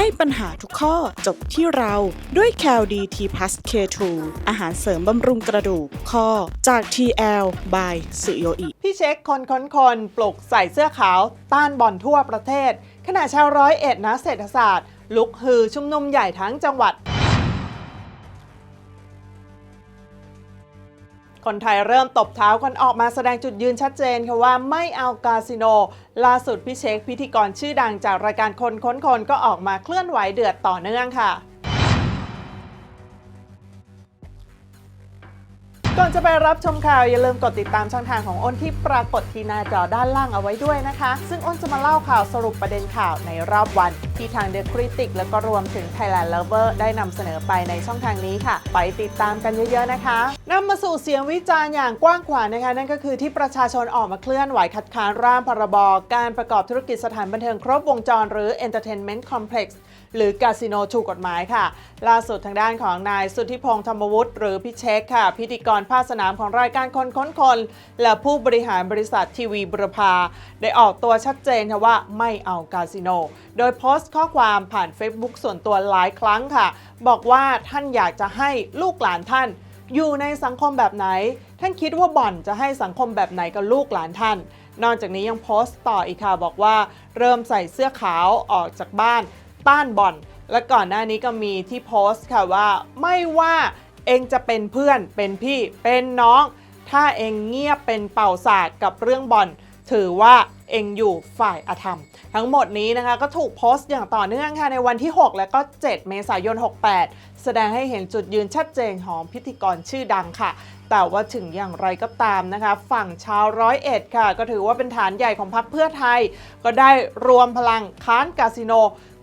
ให้ปัญหาทุกข้อจบที่เราด้วย c a l d t p l u s K2 อาหารเสริมบำรุงกระดูกข้อจาก TL by สุโยอิพี่เช็คคนค้นคนปลุกใส่เสื้อขาว ต้านบ่อนทั่วประเทศ ขณะชาวร้อยเอ็ดนักเศรษฐศาสตร์ ลุกฮือชุมนุมใหญ่ทั้งจังหวัด คนไทยเริ่มตบเท้ากันออกมาแสดงจุดยืนชัดเจนค่ะว่าไม่เอาคาสิโน ล่าสุดพี่เช็คพิธีกรชื่อดังจากรายการคนค้นคนก็ออกมาเคลื่อนไหวเดือดต่อเนื่องค่ะ ก่อนจะไปรับชมข่าว อย่าลืมกดติดตามช่องทางของอ้นที่ปรากฏที่หน้าจอด้านล่างเอาไว้ด้วยนะคะ ซึ่งอ้นจะมาเล่าข่าวสรุปประเด็นข่าวในรอบวัน ที่ทาง The Critic และก็รวมถึง Thailand Lover ได้นำเสนอไปในช่องทางนี้ค่ะ ไปติดตามกันเยอะๆนะคะนำมาสู่เสียงวิจารณ์อย่างกว้างขวางนะคะ นั่นก็คือที่ประชาชนออกมาเคลื่อนไหวคัดค้านร่างพรบการประกอบธุรกิจสถานบันเทิงครบวงจร หรือ Entertainment Complex หรือคาสิโนถูกกฎหมายค่ะ ล่าสุดทางด้านของนายสุทธิพงษ์ธรรมวุฒิหรือพี่เช็คค่ะ พิธีกรภาคสนามของรายการคนค้นคน และผู้บริหารบริษัททีวีบุรพา ได้ออกตัวชัดเจนค่ะว่าไม่เอาคาสิโน โดยโพสต์ข้อความผ่าน Facebook ส่วนตัวหลายครั้งค่ะ บอกว่าท่านอยากจะให้ลูกหลานท่าน อยู่ในสังคมแบบไหน ท่านคิดว่าบ่อนจะให้สังคมแบบไหนกับลูกหลานท่านนอกจากนี้ยังโพสต์ต่ออีกค่ะบอกว่าเริ่มใส่เสื้อขาวออกจากบ้านต้านบ่อน และก่อนหน้านี้ก็มีที่โพสต์ค่ะว่าไม่ว่า เองจะเป็นเพื่อนเป็นพี่เป็นน้อง ถ้าเองเงียบเป็นเป่าศาสตร์กับเรื่องบอนถือว่าเองอยู่ฝ่ายอธรรม ทั้งหมดนี้นะคะก็ถูกโพสต์อย่างต่อเนื่องค่ะในวันที่ 6 และก็ 7 เมษายน 68 แสดงให้เห็นจุดยืนชัดเจนของพิธีกรชื่อดังค่ะ แต่ว่าถึงอย่างไรก็ตามนะคะ ฝั่งชาวร้อยเอ็ดค่ะ ก็ถือว่าเป็นฐานใหญ่ของพรรคเพื่อไทย ก็ได้รวมพลังค้านคาสิโน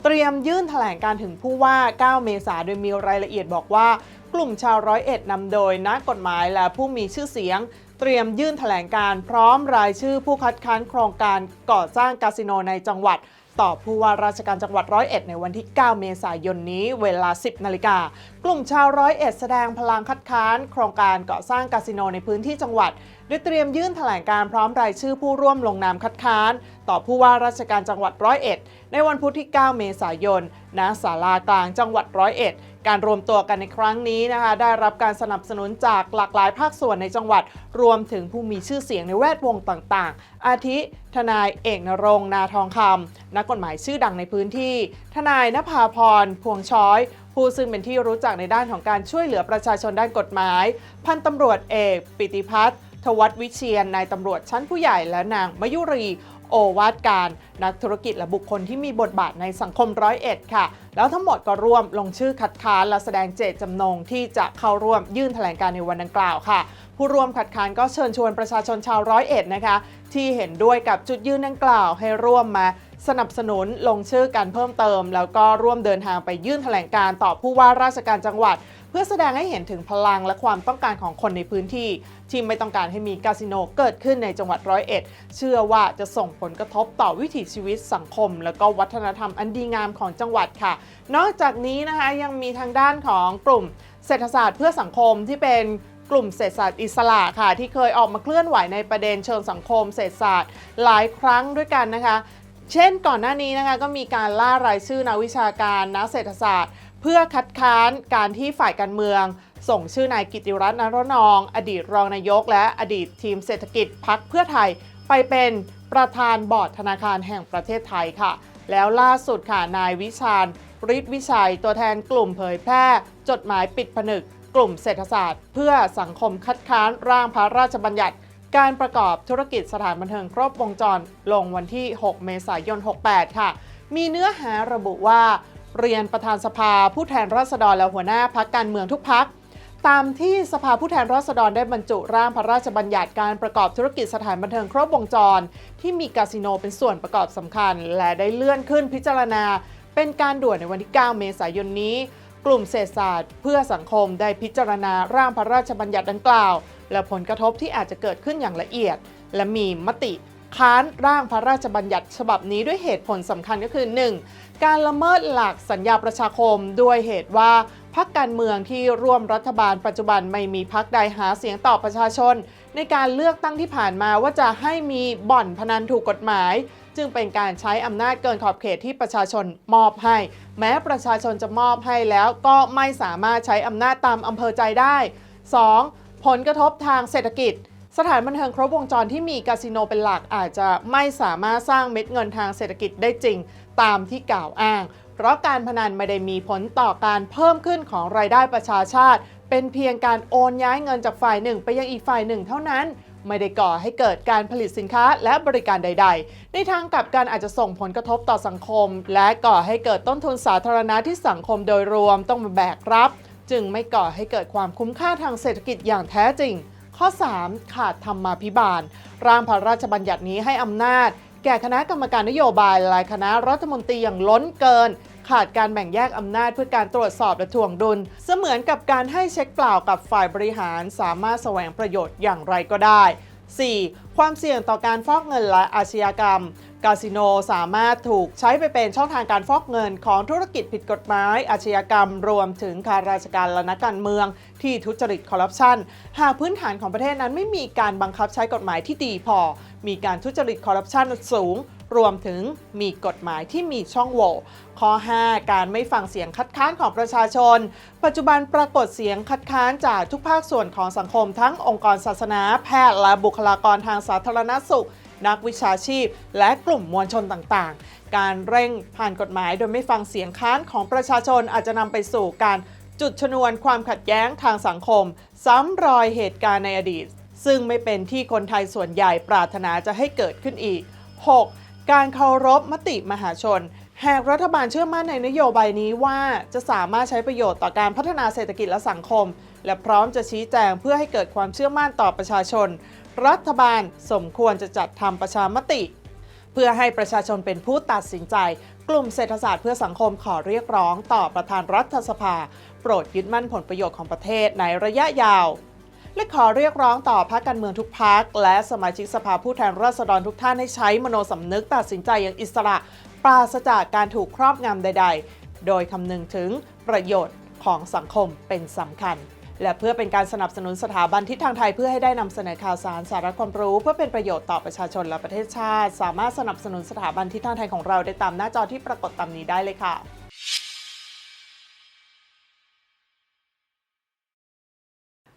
เตรียมยื่นแถลงการถึงผู้ว่า 9 เมษายนโดยมีรายละเอียดบอกว่า กลุ่มชาวร้อยเอ็ดนำโดยนักกฎหมายและผู้มีชื่อเสียง เตรียมยื่นแถลงการพร้อมรายชื่อผู้คัดค้านโครงการก่อสร้างคาสิโนในจังหวัดต่อผู้ว่าราชการจังหวัดร้อยเอ็ดในวันที่ 9 เมษายนนี้เวลา 10 นาฬิกา กลุ่มชาวร้อยเอ็ดแสดงพลังคัดค้าน โครงการก่อสร้างคาสิโนในพื้นที่จังหวัดโดยเตรียมยื่นแถลงการพร้อมรายชื่อผู้ร่วมลงนามคัดค้าน ต่อผู้ว่าราชการจังหวัดร้อยเอ็ดในวันพุธที่ 9 เมษายน ณ ศาลากลางจังหวัดร้อยเอ็ดการรวมตัวกันในครั้งนี้นะคะได้รับการสนับสนุนจากหลากหลายภาคส่วนในจังหวัด รวมถึงผู้มีชื่อเสียงในแวดวงต่างๆ อาทิ ทนายเอกนรงนาทองคำนักกฎหมายชื่อดังในพื้นที่ ทนายนภาพร พวงช้อย ผู้ซึ่งเป็นที่รู้จักในด้านของการช่วยเหลือประชาชนด้านกฎหมาย พันตำรวจเอก ปิติพัฒน์ ทวัตวิเชียนนายตำรวจชั้นผู้ใหญ่และนางมยุรีโอวาทการนักธุรกิจและบุคคลที่มีบทบาทในสังคมร้อยเอ็ดค่ะ แล้วทั้งหมดก็ร่วมลงชื่อคัดค้านและแสดงเจตจำนงที่จะเข้าร่วมยื่นแถลงการในวันดังกล่าวค่ะ ผู้ร่วมคัดค้านก็เชิญชวนประชาชนชาวร้อยเอ็ดนะคะ ที่เห็นด้วยกับจุดยืนดังกล่าวให้ร่วมมา สนับสนุนลงชื่อกันเพิ่มเติม แล้วก็ร่วมเดินทางไปยื่นแถลงการต่อผู้ว่าราชการจังหวัด เพื่อแสดงให้เห็นถึงพลังและความต้องการของคนในพื้นที่ ที่ไม่ต้องการให้มีคาสิโนเกิดขึ้นในจังหวัดร้อยเอ็ด เชื่อว่าจะส่งผลกระทบต่อวิถีชีวิตสังคม และก็วัฒนธรรมอันดีงามของจังหวัดค่ะ นอกจากนี้นะคะยังมีทางด้านของกลุ่มเศรษฐศาสตร์เพื่อสังคมที่เป็นกลุ่มเศรษฐศาสตร์อิสระค่ะ ที่เคยออกมาเคลื่อนไหวในประเด็นเชิงสังคมเศรษฐศาสตร์หลายครั้งด้วยกันนะคะ เช่นก่อนหน้านี้นะคะก็มีการล่ารายชื่อนักวิชาการนักเศรษฐศาสตร์ เพื่อคัดค้านการที่ฝ่ายการเมือง ส่งชื่อนายกิติรัตน์นรนอง อดีตรองนายก และอดีตทีมเศรษฐกิจพักเพื่อไทย ไปเป็นประธานบอร์ดธนาคารแห่งประเทศไทยค่ะ แล้วล่าสุดค่ะนายวิชาญฤทธิวิชัยตัวแทนกลุ่มเผยแพร่ จดหมายปิดผนึก กลุ่มเศรษฐศาสตร์ เพื่อสังคมคัดค้านร่างพระราชบัญญัติ การประกอบธุรกิจสถานบันเทิงครบวงจรลงวันที่ 6 เมษายน 68 ค่ะ มีเนื้อหาระบุว่า เรียนประธานสภาผู้แทนราษฎรและหัวหน้าพักการเมืองทุกพักตามที่สภาผู้แทนราษฎรได้บรรจุร่างพระราชบัญญัติการประกอบธุรกิจสถานบันเทิงครบวงจร ที่มีคาสิโนเป็นส่วนประกอบสำคัญ และได้เลื่อนขึ้นพิจารณา เป็นการด่วนในวันที่ 9 เมษายนนี้ กลุ่มเศรษฐศาสตร์ เพื่อสังคมได้พิจารณาร่างพระราชบัญญัติดังกล่าว และผลกระทบที่อาจจะเกิดขึ้นอย่างละเอียด และมีมติค้านร่างพระราชบัญญัติฉบับนี้ด้วยเหตุผลสำคัญก็คือ 1. การละเมิดหลักสัญญาประชาคม ด้วยเหตุว่าพรรคการเมืองที่ร่วมรัฐบาลปัจจุบันไม่มีพรรคใดหาเสียงต่อประชาชน ในการเลือกตั้งที่ผ่านมาว่าจะให้มีบ่อนพนันถูกกฎหมาย จึงเป็นการใช้อำนาจเกินขอบเขตที่ประชาชนมอบให้ แม้ประชาชนจะมอบให้แล้วก็ไม่สามารถใช้อำนาจตามอำเภอใจได้ 2. ผลกระทบทางเศรษฐกิจ สถานบันเทิงครบวงจรที่มีคาสิโนเป็นหลักอาจจะไม่สามารถสร้างเม็ดเงินทางเศรษฐกิจได้จริง ตามที่กล่าวอ้าง เพราะการพนันไม่ได้มีผลต่อการเพิ่มขึ้นของรายได้ประชาชาติ เป็นเพียงการโอนย้ายเงินจากฝ่ายหนึ่ง ไปยังอีกฝ่ายหนึ่งเท่านั้น ไม่ได้ก่อให้เกิดการผลิตสินค้าและบริการใด ๆ ในทางกลับกันอาจจะส่งผลกระทบต่อสังคม และก่อให้เกิดต้นทุนสาธารณะที่สังคมโดยรวมต้องมาแบกรับ จึงไม่ก่อให้เกิดความคุ้มค่าทางเศรษฐกิจอย่างแท้จริง ข้อ 3 ขาดธรรมาภิบาล ร่างพระราชบัญญัตินี้ให้อำนาจ แก่คณะกรรมการนโยบายและคณะรัฐมนตรีอย่างล้นเกิน ขาดการแบ่งแยกอำนาจเพื่อการตรวจสอบและทวงดุล เสมือนกับการให้เช็คเปล่ากับฝ่ายบริหารสามารถแสวงประโยชน์อย่างไรก็ได้ 4. ความเสี่ยงต่อการฟอกเงินและอาชญากรรม คาสิโนสามารถถูกใช้ไปเป็นช่องทางการฟอกเงินของธุรกิจผิดกฎหมาย อาชญากรรม รวมถึงข้าราชการและนักการเมือง ที่ทุจริตคอร์รัปชัน หากพื้นฐานของประเทศนั้นไม่มีการบังคับใช้กฎหมายที่ดีพอ มีการทุจริตคอร์รัปชันสูงรวมถึงมีกฎหมายที่มีช่องโหว่ข้อ 5 การไม่ฟังเสียงคัดค้านของประชาชน ปัจจุบันปรากฏเสียงคัดค้านจากทุกภาคส่วนของสังคมทั้งองค์กรศาสนา แพทย์และบุคลากรทางสาธารณสุข นักวิชาชีพ และกลุ่มมวลชนต่างๆ การเร่งผ่านกฎหมายโดยไม่ฟังเสียงค้านของประชาชนอาจจะนำไปสู่การจุดชนวนความขัดแย้งทางสังคม ซ้ำรอยเหตุการณ์ในอดีต ซึ่งไม่เป็นที่คนไทยส่วนใหญ่ปรารถนาจะให้เกิดขึ้นอีก 6. การเคารพมติมหาชน หากรัฐบาลเชื่อมั่นในนโยบายนี้ว่าจะสามารถใช้ประโยชน์ต่อการพัฒนาเศรษฐกิจและสังคม และพร้อมจะชี้แจงเพื่อให้เกิดความเชื่อมั่นต่อประชาชน รัฐบาลสมควรจะจัดทำประชามติ เพื่อให้ประชาชนเป็นผู้ตัดสินใจ กลุ่มเศรษฐศาสตร์เพื่อสังคมขอเรียกร้อง ต่อประธานรัฐสภา โปรดยึดมั่นผลประโยชน์ของประเทศในระยะยาว และขอเรียกร้องต่อพรรคการเมืองทุกพรรคและสมาชิกสภาผู้แทนราษฎรทุกท่านให้ใช้มโนสำนึกตัดสินใจอย่างอิสระ ปราศจากการถูกครอบงำใด ๆ โดยคำนึงถึงประโยชน์ของสังคมเป็นสำคัญ และเพื่อเป็นการสนับสนุนสถาบันทิศทางไทยเพื่อให้ได้นำเสนอข่าวสารสาระความรู้ เพื่อเป็นประโยชน์ต่อประชาชนและประเทศชาติ สามารถสนับสนุนสถาบันทิศทางไทยของเราได้ตามหน้าจอที่ปรากฏตามนี้ได้เลยค่ะ